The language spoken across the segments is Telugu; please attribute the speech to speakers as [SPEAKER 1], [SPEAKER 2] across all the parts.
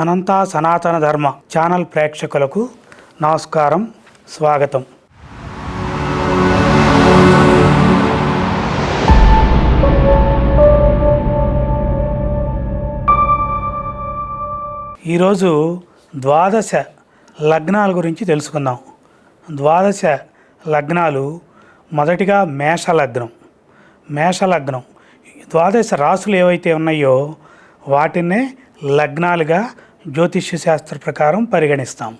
[SPEAKER 1] అనంత సనాతన ధర్మ ఛానల్ ప్రేక్షకులకు నమస్కారం స్వాగతం. ఈరోజు ద్వాదశ లగ్నాల గురించి తెలుసుకుందాం. ద్వాదశ లగ్నాలు మొదటిగా మేష లగ్నం మేష లగ్నం ద్వాదశ రాసులు ఏవైతే ఉన్నాయో వాటినే లగ్నాలుగా జ్యోతిష్య శాస్త్ర ప్రకారం పరిగణిస్తాము.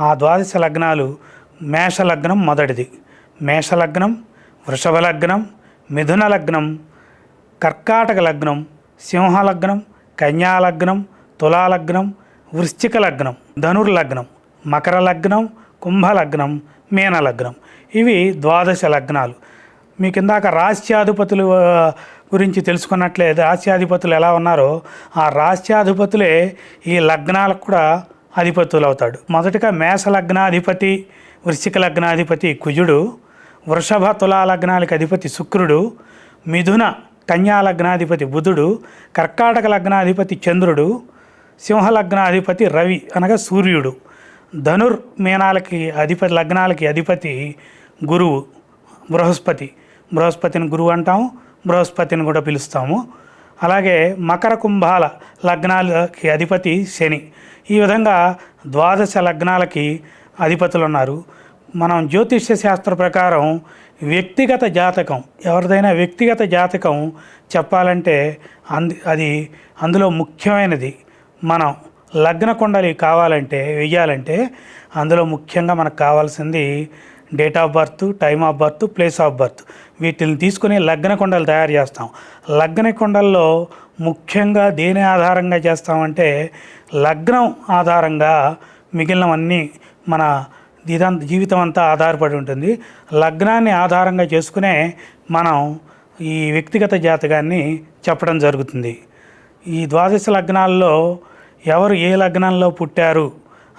[SPEAKER 1] ఆ ద్వాదశ లగ్నాలు మేష లగ్నం మొదటిది. మేష లగ్నం వృషభ లగ్నం మిథున లగ్నం కర్కాటక లగ్నం సింహ లగ్నం తులాలగ్నం వృశ్చిక లగ్నం ధనుర్లగ్నం మకర లగ్నం కుంభ లగ్నం మీన లగ్నం. ఇవి ద్వాదశ లగ్నాలు. మీకు ఇందాక రాశ్యాధిపతులు గురించి తెలుసుకున్నట్లే రాస్యాధిపతులు ఎలా ఉన్నారో ఆ రాస్యాధిపతులే ఈ లగ్నాలకు కూడా అధిపతులు అవుతాడు మొదటగా మేష లగ్నాధిపతి వృశ్చిక లగ్నాధిపతి కుజుడు వృషభ తులా లగ్నాలకు అధిపతి శుక్రుడు మిథున కన్యా లగ్నాధిపతి బుధుడు కర్కాటక లగ్నాధిపతి చంద్రుడు సింహ లగ్నాధిపతి రవి అనగా సూర్యుడు. ధనుర్ మీనాలకి అధిపతి లగ్నాలకి అధిపతి గురువు బృహస్పతి. బృహస్పతిని గురువు అంటాము. బృహస్పతిని కూడా పిలుస్తాము. అలాగే మకర కుంభాల లగ్నాలకి అధిపతి శని. ఈ విధంగా ద్వాదశ లగ్నాలకి అధిపతులు ఉన్నారు మనం జ్యోతిష్య శాస్త్ర ప్రకారం వ్యక్తిగత జాతకం ఎవరిదైనా వ్యక్తిగత జాతకం చెప్పాలంటే అంది అది అందులో ముఖ్యమైనది. మనం లగ్న కుండలి కావాలంటే వెయ్యాలంటే అందులో ముఖ్యంగా మనకు కావాల్సింది date of birth time of birth place of birth. వీటిని తీసుకుని లగ్న కొండలు తయారు చేస్తాం. లగ్న కొండల్లో ముఖ్యంగా దేని ఆధారంగా చేస్తామంటే లగ్నం ఆధారంగా మిగిలినవన్నీ మన ఇదంతా జీవితం అంతా ఆధారపడి ఉంటుంది. లగ్నాన్ని ఆధారంగా చేసుకునే మనం ఈ వ్యక్తిగత జాతకాన్ని చెప్పడం జరుగుతుంది. ఈ ద్వాదశ లగ్నాల్లో ఎవరు ఏ లగ్నంలో పుట్టారు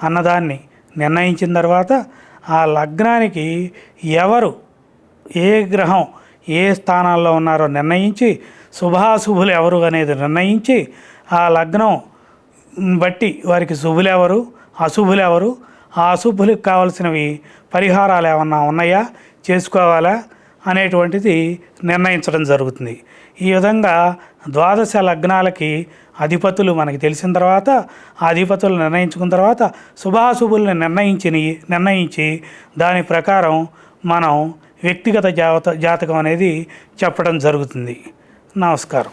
[SPEAKER 1] అన్నదాన్ని నిర్ణయించిన తర్వాత ఆ లగ్నానికి ఎవరు ఏ గ్రహం ఏ స్థానాల్లో ఉన్నారో నిర్ణయించి శుభాశుభులు ఎవరు అనేది నిర్ణయించి ఆ లగ్నం బట్టి వారికి శుభులు ఎవరు అశుభులు ఎవరు ఆ అశుభులకు కావలసినవి పరిహారాలు ఏమన్నా ఉన్నాయా? చేసుకోవాలా? అనేటువంటిది నిర్ణయించడం జరుగుతుంది. ఈ విధంగా ద్వాదశ లగ్నాలకి అధిపతులు మనకి తెలిసిన తర్వాత ఆ అధిపతులు నిర్ణయించుకున్న తర్వాత శుభాశుభుల్ని నిర్ణయించి నిర్ణయించి దాని ప్రకారం మనం వ్యక్తిగత జాత జాతకం అనేది చెప్పడం జరుగుతుంది. నమస్కారం.